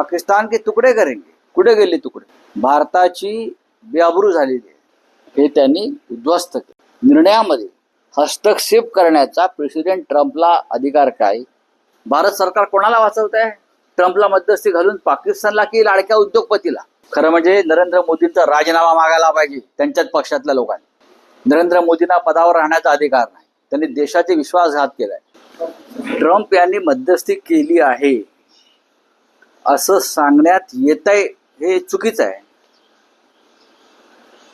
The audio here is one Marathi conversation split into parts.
पाकिस्तान के तुकडे करेंगे। कुठे गेले तुकडे? भारताची बेआबरू झालेली आहे. हे त्यांनी उद्ध्वस्त केले. निर्णयामध्ये हस्तक्षेप करण्याचा प्रेसिडेंट ट्रम्पला अधिकार काय? भारत सरकार कोणाला वाचवत आहे? ट्रम्पला मध्यस्थी घालून पाकिस्तानला की लाडक्या उद्योगपतीला? खरं म्हणजे नरेंद्र मोदींचा राजीनामा मागायला पाहिजे त्यांच्याच पक्षातल्या लोकांनी. नरेंद्र मोदींना पदावर राहण्याचा अधिकार नाही. त्यांनी देशाचे विश्वासघात केलाय. ट्रम्प यांनी मध्यस्थी केली आहे. असं सांगण्यात येत आहे हे चुकीचं आहे.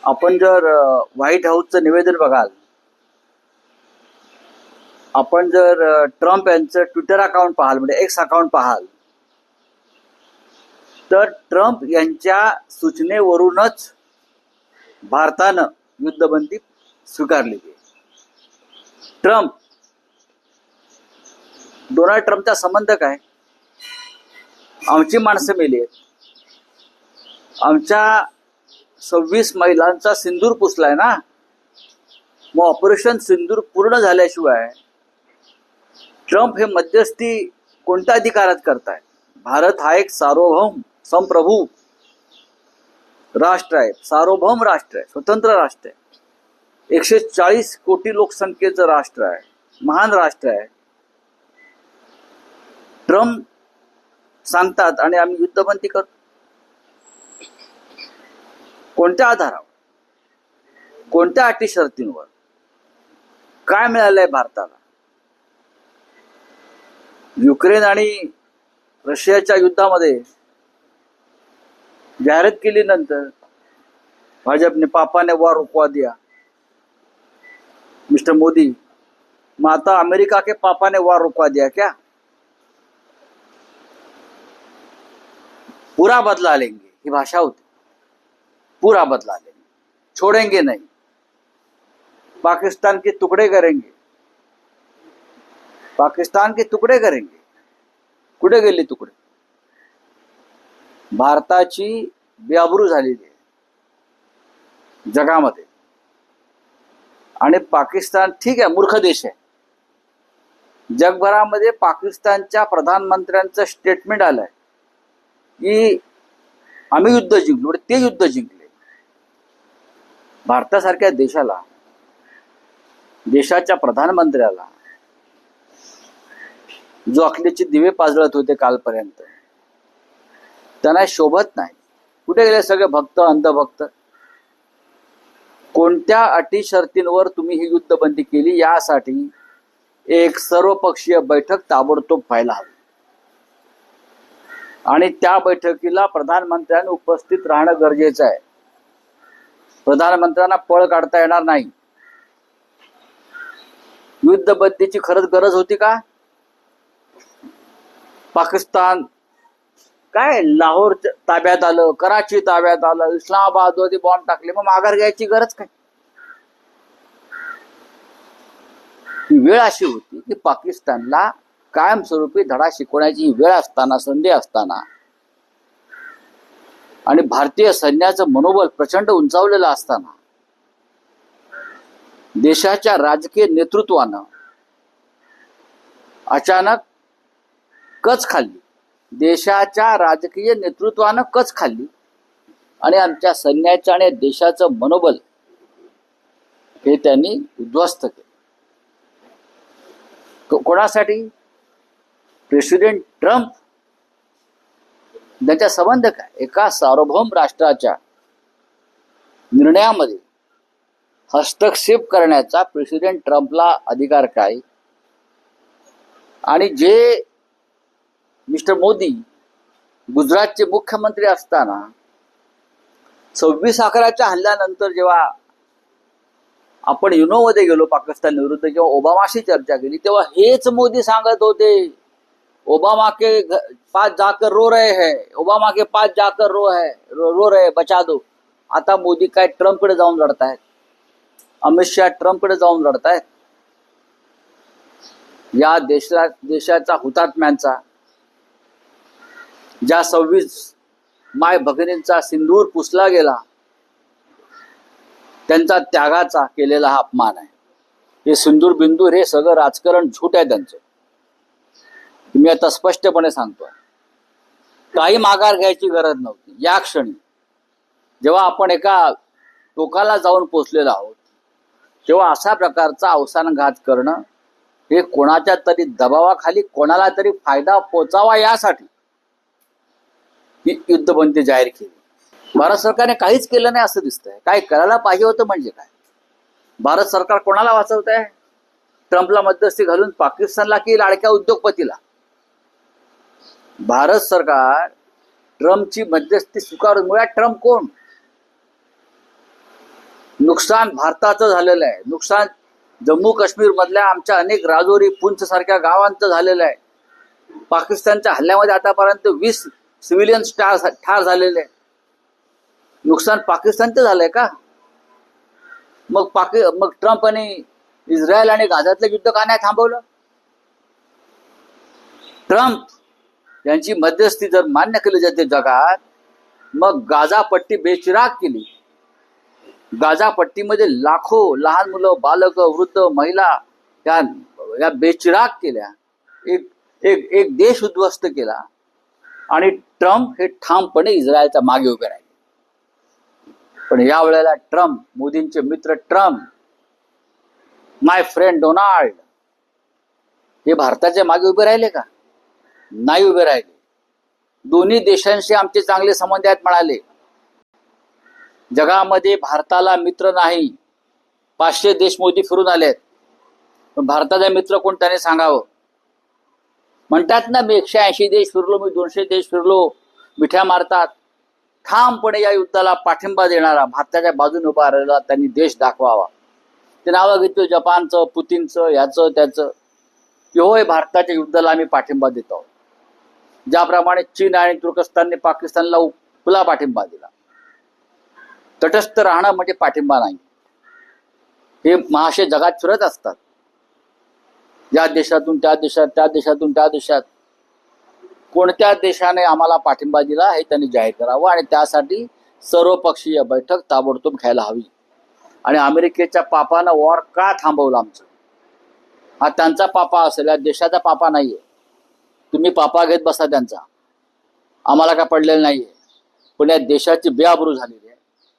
आपण जर व्हाईट हाऊसचं निवेदन बघाल आपण जर ट्रम्प यांचं ट्विटर अकाउंट पाहाल म्हणजे एक्स अकाउंट पाहाल तर ट्रम्प यांच्या सूचनेवरूनच भारतानं युद्धबंदी स्वीकारली ट्रम्प डोनाल्ड ट्रम्पचा संबंध काय? आमची माणसं मेली आहेत. आमच्या सव्वीस महिलांचा सिंदूर पुसलाय ना? मग ऑपरेशन सिंदूर पूर्ण झाल्याशिवाय ट्रम्प हे मध्यस्थी कोणत्या अधिकारात करतायत? भारत हा एक सार्वभौम संप्रभू राष्ट्र आहे. सार्वभौम राष्ट्र आहे. स्वतंत्र राष्ट्र आहे. एकशे चाळीस कोटी लोकसंख्येचं राष्ट्र आहे. महान राष्ट्र आहे. ट्रम्प सांगतात आणि आम्ही युद्धबंदी करतो. कोणत्या आधारावर? कोणत्या अटी शर्तींवर? काय मिळालंय भारताला? युक्रेन आणि रशियाच्या युद्धामध्ये जाहिरात केली नंतर भाजपने पापाने वार रुकवा दिया मिस्टर मोदी मग आता अमेरिका के पापा ने वार रुकवा दिया क्या? पूरा बदला लेंगे ही भाषा होती पूरा बदला लेंगे। छोड़ेंगे नहीं। पाकिस्तान के टुकड़े करेंगे। पाकिस्तान के तुकडे करेंगे। कुठे गेले तुकडे भारताची बेआबरू झालेली आहे। जगामध्ये. आणि पाकिस्तान ठीक आहे मूर्ख देश आहे. जगभरामध्ये पाकिस्तानच्या प्रधानमंत्र्यांचं स्टेटमेंट आलंय. की आम्ही युद्ध जिंकलो ते युद्ध जिंकले. भारतासारख्या देशाला देशाच्या प्रधानमंत्र्याला जो अखिलेचे दिवे पाजळत होते कालपर्यंत त्यांना शोभत नाही. कुठे गेले सगळे भक्त अंधभक्त? कोणत्या अटी शर्तींवर तुम्ही ही युद्धबंदी केली? यासाठी एक सर्वपक्षीय बैठक ताबडतोब व्हायला हवी. आणि त्या बैठकीला प्रधानमंत्र्यांनी उपस्थित राहणं गरजेचं आहे. प्रधानमंत्र्यांना पळ काढता येणार नाही. युद्धबंदीची खरंच गरज होती का? पाकिस्तान काय लाहोर ताब्यात आलं कराची ताब्यात आलं इस्लामाबाद वरती बॉम्ब टाकले मग माघार घ्यायची गरज काय? वेळ अशी होती की पाकिस्तानला कायमस्वरूपी धडा शिकवण्याची वेळ असताना संधी असताना. आणि भारतीय सैन्याचं मनोबल प्रचंड उंचावलेलं असताना देशाच्या राजकीय नेतृत्वानं अचानक कच खाल्ली. देशाच्या राजकीय नेतृत्वानं कच खाल्ली. आणि आमच्या सैन्याचं आणि देशाचं मनोबल हे त्यांनी उद्ध्वस्त केलं. कोणासाठी? प्रेसिडेंट ट्रम्प त्यांचा संबंध काय? एका सार्वभौम राष्ट्राच्या निर्णयामध्ये हस्तक्षेप करण्याचा प्रेसिडेंट ट्रम्पला अधिकार काय? आणि जे मिस्टर मोदी गुजरातचे मुख्यमंत्री असताना सव्वीस अकराच्या हल्ल्यानंतर जेव्हा आपण युनोमध्ये गेलो पाकिस्तान विरुद्ध किंवा ओबामाशी चर्चा केली तेव्हा हेच मोदी सांगत होते. ओबामा के पास जाकर रो रहे हैं। ओबामा के पास जाकर रो है रो, रो रहे बचा दो। आता मोदी काय ट्रम्पकडे जाऊन लढतायत अमित शहा ट्रम्पकडे जाऊन लढतायत या देशा देशाचा हुतात्म्यांचा ज्या सव्वीस माय भगिनींचा सिंदूर पुसला गेला त्यांचा त्यागाचा केलेला हा अपमान आहे. हे सिंदूर बिंदूर हे सगळं राजकारण झूट आहे त्यांचं. मी आता स्पष्टपणे सांगतो काही माघार घ्यायची गरज नव्हती. या क्षणी जेव्हा आपण एका टोकाला जाऊन पोचलेलो आहोत तेव्हा अशा प्रकारचा अवसानघात करणं हे कोणाच्या तरी दबावाखाली कोणाला तरी फायदा पोचावा यासाठी ही युद्धबंदी जाहीर केली. भारत सरकारने काहीच केलं नाही असं दिसतंय. काय करायला पाहिजे होतं म्हणजे काय? भारत सरकार कोणाला वाचवत आहे ट्रम्पला मध्यस्थी घालून पाकिस्तानला की लाडक्या उद्योगपतीला? भारत सरकार ट्रम्पची मध्यस्थी स्वीकारून मुळात ट्रम्प कोण? नुकसान भारताचं झालेलं आहे. नुकसान जम्मू काश्मीर मधल्या आमच्या अनेक राजौरी पुंछ सारख्या गावांचं झालेलं आहे. पाकिस्तानच्या हल्ल्यामध्ये आतापर्यंत वीस सिव्हिलियन ठार ठार झालेले आहे नुकसान पाकिस्तानचं झालंय का? मग पाकि मग ट्रम्प आणि इस्रायल आणि गाझातलं युद्ध का नाही थांबवलं? ट्रम्प यांची मध्यस्थी जर मान्य केली जाते जगात मग गाजापट्टी बेचिराग केली. गाजापट्टीमध्ये लाखो लहान मुलं बालक वृद्ध महिला या या बेचिराग केल्या. एक एक एक देश उद्ध्वस्त केला. आणि ट्रम्प हे ठामपणे इस्रायलच्या मागे उभे राहिले. पण या वेळेला ट्रम्प मोदींचे मित्र ट्रम्प माय फ्रेंड डोनाल्ड हे भारताच्या मागे उभे राहिले का? नाही उभे राहिले. दोन्ही देशांशी आमचे चांगले संबंध आहेत म्हणाले. जगामध्ये भारताला मित्र नाही. पाचशे देश मोदी फिरून आलेत. पण भारताचा मित्र कोण त्याने सांगावं? म्हणतात ना मी एकशे ऐंशी देश फिरलो मी दोनशे देश फिरलो मिठ्या मारतात. ठामपणे या युद्धाला पाठिंबा देणारा भारताच्या बाजूने उभा राहिलेला त्यांनी देश दाखवावा. ते नावं घेतो जपानचं पुतीनचं याचं त्याचं. की होय भारताच्या युद्धाला आम्ही पाठिंबा देतो ज्याप्रमाणे चीन आणि तुर्कस्तानने पाकिस्तानला खुला पाठिंबा दिला. तटस्थ राहणं म्हणजे पाठिंबा नाही. हे महाशय जगात फिरत असतात. या देशातून त्या देशात त्या देशातून त्या देशात. कोणत्या देशाने आम्हाला पाठिंबा दिला हे त्यांनी जाहीर करावं आणि त्यासाठी सर्वपक्षीय बैठक ताबडतोब घ्यायला हवी. आणि अमेरिकेच्या पापानं वॉर का थांबवलं आमचं? हा त्यांचा पापा असेल या देशाचा पापा नाहीये. तुम्ही पापा घेत बसा त्यांचा. आम्हाला काय पडलेलं नाहीये. पण या देशाची बेआबरू झालेली आहे.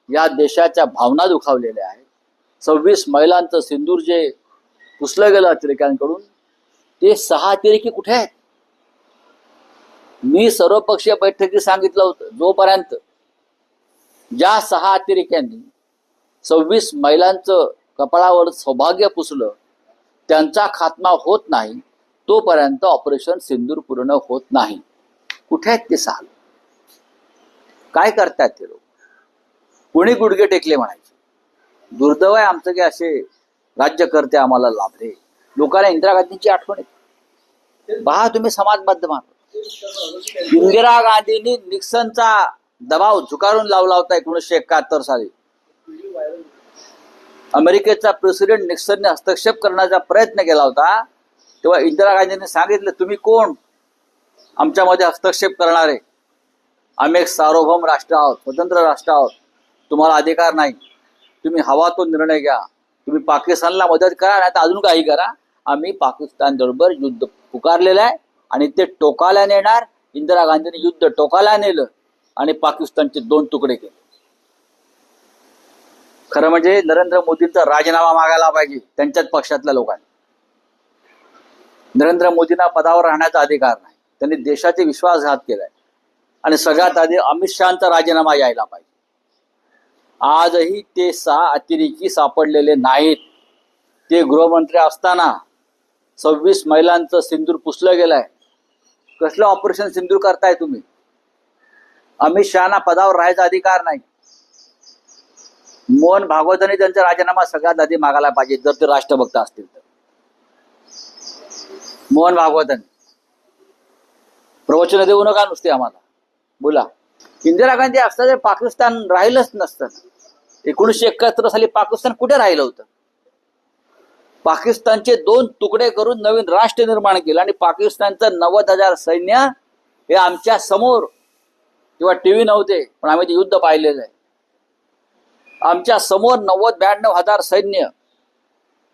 या देशाच्या भावना दुखावलेल्या आहेत. सव्वीस महिलांचं सिंदूर जे पुसलं गेलं अतिरेक्यांकडून ते सहा अतिरेकी कुठे आहेत? मी सर्वपक्षीय बैठकीत सांगितलं होतं जोपर्यंत ज्या सहा अतिरेक्यांनी सव्वीस महिलांचं कपाळावर सौभाग्य पुसलं त्यांचा खात्मा होत नाही तोपर्यंत ऑपरेशन सिंदूर पूर्ण होत नाही. कुठे आहेत ते साल? काय करतात ते लोक? कोणी गुडघे टेकले म्हणायचे? दुर्दैव आहे आमचं की असे राज्यकर्ते आम्हाला लाभले. लोकांना इंदिरा गांधींची आठवण येते. पहा तुम्ही समाज माध्यमात इंदिरा गांधींनी निक्सनचा दबाव झुकारून लावला होता एकोणीसशे एकाहत्तर साली. अमेरिकेचा प्रेसिडेंट निक्सनने हस्तक्षेप करण्याचा प्रयत्न केला होता. तेव्हा इंदिरा गांधींनी सांगितलं तुम्ही कोण? आमच्यामध्ये हस्तक्षेप करणारे. आम्ही एक सार्वभौम राष्ट्र आहोत स्वतंत्र राष्ट्र आहोत. तुम्हाला अधिकार नाही. तुम्ही हवा तो निर्णय घ्या. तुम्ही पाकिस्तानला मदत करा नाही तर अजून काही करा. आम्ही पाकिस्तान बरोबर युद्ध पुकारलेलं आहे आणि ते टोकाला नेणार इंदिरा गांधींनी युद्ध टोकाला नेलं आणि पाकिस्तानचे दोन तुकडे केले. खरं म्हणजे नरेंद्र मोदींचा राजीनामा मागायला पाहिजे त्यांच्याच पक्षातल्या लोकांनी. नरेंद्र मोदींना पदावर राहण्याचा अधिकार नाही. त्यांनी देशाचे विश्वासघात केलाय. आणि सगळ्यात आधी अमित शहाचा राजीनामा यायला पाहिजे. आजही ते सहा अतिरेकी सापडलेले नाहीत. ते गृहमंत्री असताना सव्वीस महिलांचं सिंदूर पुसलं गेलंय. कसलं ऑपरेशन सिंदूर करताय तुम्ही? अमित शहाना पदावर राहायचा अधिकार नाही. मोहन भागवतांनी त्यांचा राजीनामा सगळ्यात आधी मागायला पाहिजे जर ते राष्ट्रभक्त असतील तर. मोहन भागवतन. प्रवचन देऊ नका नुसते आम्हाला. बोला. इंदिरा गांधी असतं पाकिस्तान राहिलंच नसतं. एकोणीसशे एकाहत्तर साली पाकिस्तान कुठे राहिलं होतं? पाकिस्तानचे दोन तुकडे करून नवीन राष्ट्र निर्माण केलं आणि पाकिस्तानचं नव्वद हजार सैन्य हे आमच्यासमोर किंवा टीव्ही नव्हते पण आम्ही ते युद्ध पाहिलेलं आहे. आमच्यासमोर नव्वद ब्याण्णव हजार सैन्य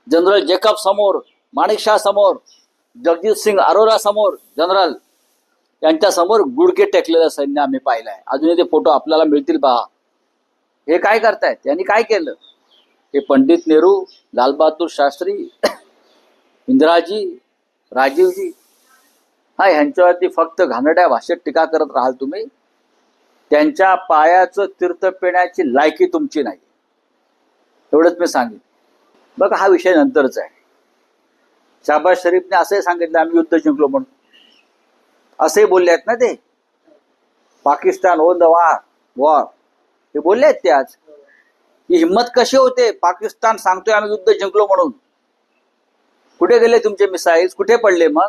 जनरल जेकब समोर माणिकशाह समोर जगजित सिंग अरोरा समोर जनरल त्यांच्यासमोर गुडके टेकलेलं सैन्य आम्ही पाहिलंय. अजूनही ते फोटो आपल्याला मिळतील पहा. हे काय करतायत? त्यांनी काय केलं? हे पंडित नेहरू लालबहादूर शास्त्री इंदिराजी राजीवजी हा ह्यांच्यावरती फक्त घाणड्या भाषेत टीका करत राहाल तुम्ही. त्यांच्या पायाचं तीर्थ पिण्याची लायकी तुमची नाही. एवढंच मी सांगेन. बघा हा विषय नंतरच आहे. शाबाज शरीफने असंही सांगितलं आम्ही युद्ध जिंकलो म्हणून. असंही बोलले आहेत ना ते. Pakistan on the war war हे बोलले आहेत ते आज. ही हिंमत कशी होते? पाकिस्तान सांगतोय आम्ही युद्ध जिंकलो म्हणून. कुठे गेले तुमचे मिसाईल्स कुठे पडले मग?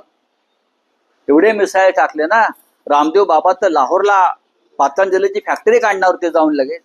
एवढे मिसाईल टाकले ना. रामदेव बाबा तर लाहोरला पातंजलीची फॅक्टरी काढणार होते जाऊन लगेच.